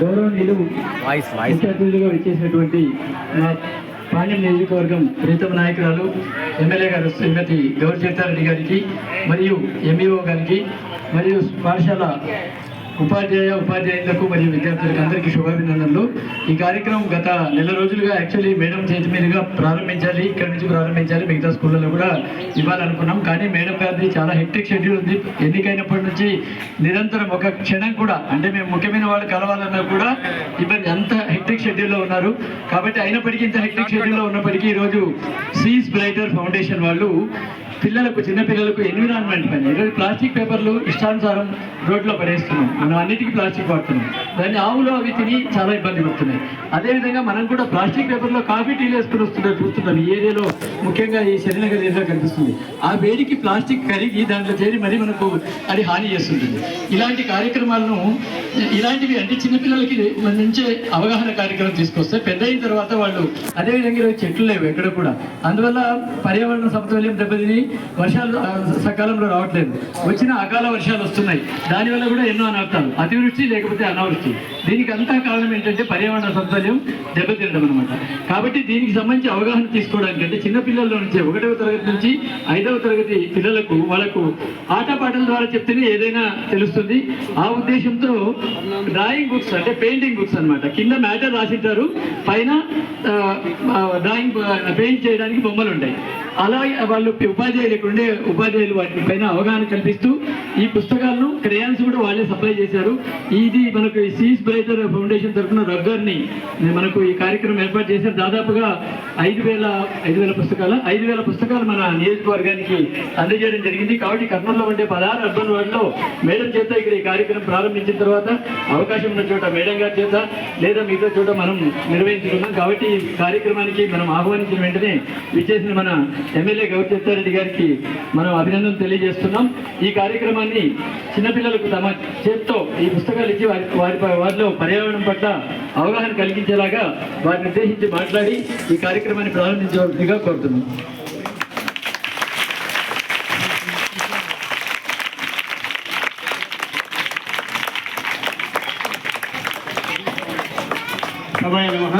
గౌరవనీయులు అతిథులుగా వచ్చేసినటువంటి మా పాండ్యం నియోజకవర్గం ప్రీతమ నాయకురాలు ఎమ్మెల్యే గారు శ్రీమతి గౌరీ చరితారెడ్డి గారికి మరియు ఎంఈఓ గారికి మరియు పాఠశాల ఉపాధ్యాయ ఉపాధ్యాయులకు మరియు విద్యార్థులకు అందరికీ శుభాభినందనలు. ఈ కార్యక్రమం గత నెల రోజులుగా యాక్చువల్లీ మేడం చేతి మీదుగా ప్రారంభించాలి. ఇక్కడ నుంచి ప్రారంభించాలి. మిగతా స్కూళ్ళలో కూడా ఇవ్వాలనుకున్నాం. కానీ మేడం గారిది చాలా హెక్టిక్ షెడ్యూల్ ఉంది. ఎన్నికైనప్పటి నుంచి నిరంతరం ఒక క్షణం కూడా అంటే మేము ముఖ్యమైన వాళ్ళు కలవాలన్నా కూడా ఇబ్బంది. అంత హెక్టిక్ షెడ్యూల్లో ఉన్నారు. కాబట్టి అయినప్పటికీ ఇంత హెక్టిక్ షెడ్యూల్లో ఉన్నప్పటికీ ఈరోజు సీస్ బ్రైటర్ ఫౌండేషన్ వాళ్ళు పిల్లలకు చిన్నపిల్లలకు ఎన్విరాన్మెంట్ పైన. ఈరోజు ప్లాస్టిక్ పేపర్లు ఇష్టానుసారం రోడ్లో పడేస్తున్నాం. మనం అన్నిటికీ ప్లాస్టిక్ వాడుతున్నాం. దాన్ని ఆవులు అవి తిని చాలా ఇబ్బంది పడుతున్నాయి. అదేవిధంగా మనం కూడా ప్లాస్టిక్ పేపర్లో కాఫీ టీలు వేసుకుని వస్తుంటే చూస్తున్నాం. ఈ ఏరియాలో ముఖ్యంగా ఈ శరీరగర్ ఏరియా కనిపిస్తుంది. ఆ వేడికి ప్లాస్టిక్ కరిగి దాంట్లో చేరి మరి మనకు అది హాని చేస్తుంటుంది ఇలాంటి కార్యక్రమాలను ఇలాంటివి అంటే చిన్నపిల్లలకి మన నుంచే అవగాహన కార్యక్రమం తీసుకొస్తే పెద్ద అయిన తర్వాత వాళ్ళు అదేవిధంగా ఈరోజు చెట్లు లేవు ఎక్కడ కూడా. అందువల్ల పర్యావరణ సమతుల్యం దెబ్బతిని వర్షాలు సకాలంలో రావట్లేదు. వచ్చిన అకాల వర్షాలు వస్తున్నాయి. దానివల్ల కూడా ఎన్నో అనర్థాలు. అతివృష్టి లేకపోతే అనావృష్టి. దీనికి అంతా కారణం ఏంటంటే పర్యావరణ సమతుల్యం దెబ్బతినడం అనమాట కాబట్టి దీనికి సంబంధించి అవగాహన తీసుకోవడానికి అంటే చిన్నపిల్లల నుంచి ఒకటవ తరగతి నుంచి ఐదవ తరగతి పిల్లలకు వాళ్ళకు ఆటపాటల ద్వారా చెప్తేనే ఏదైనా తెలుస్తుంది. ఆ ఉద్దేశంతో డ్రాయింగ్ బుక్స్ అంటే పెయింటింగ్ బుక్స్ అనమాట కింద మ్యాటర్ రాసింటారు పైన డ్రాయింగ్ పెయింట్ చేయడానికి బొమ్మలు ఉంటాయి. అలా వాళ్ళు ఉపాధ్యాయులు ఉండే ఉపాధ్యాయులు వాటి పైన అవగాహన కల్పిస్తూ ఈ పుస్తకాలను క్రయాన్స్ కూడా వాళ్ళే సప్లై చేశారు. ఇది మనకు సీస్ బ్రైటర్ ఫౌండేషన్ తరఫున రగ్గర్ని మనకు ఈ కార్యక్రమం ఏర్పాటు చేశారు. దాదాపుగా ఐదు వేల ఐదు వేల పుస్తకాలు ఐదు వేల పుస్తకాలు మన నియోజకవర్గానికి అందజేయడం జరిగింది. కాబట్టి కర్నూలులో ఉండే పదహారు అర్బన్ వార్డులో మేడం చేత ఇక్కడ ఈ కార్యక్రమం ప్రారంభించిన తర్వాత అవకాశం ఉన్న చోట మేడం గారి చేత లేదా మిగతా చోట మనం నిర్వహించుకున్నాం కాబట్టి ఈ కార్యక్రమానికి మనం ఆహ్వానించిన వెంటనే విచ్చేసిన మన ఎమ్మెల్యే గౌరిచేస్తారెడ్డి గారికి మనం అభినందన తెలియజేస్తున్నాం. ఈ కార్యక్రమాన్ని చిన్నపిల్లలకు తమ చేత్తో ఈ పుస్తకాలు ఇచ్చి వారి వారి వారిలో పర్యావరణం పట్ల అవగాహన కలిగించేలాగా వారిని ఉద్దేశించి మాట్లాడి ఈ కార్యక్రమాన్ని ప్రారంభించవలసిందిగా కోరుతున్నాం. సభాయ నమ.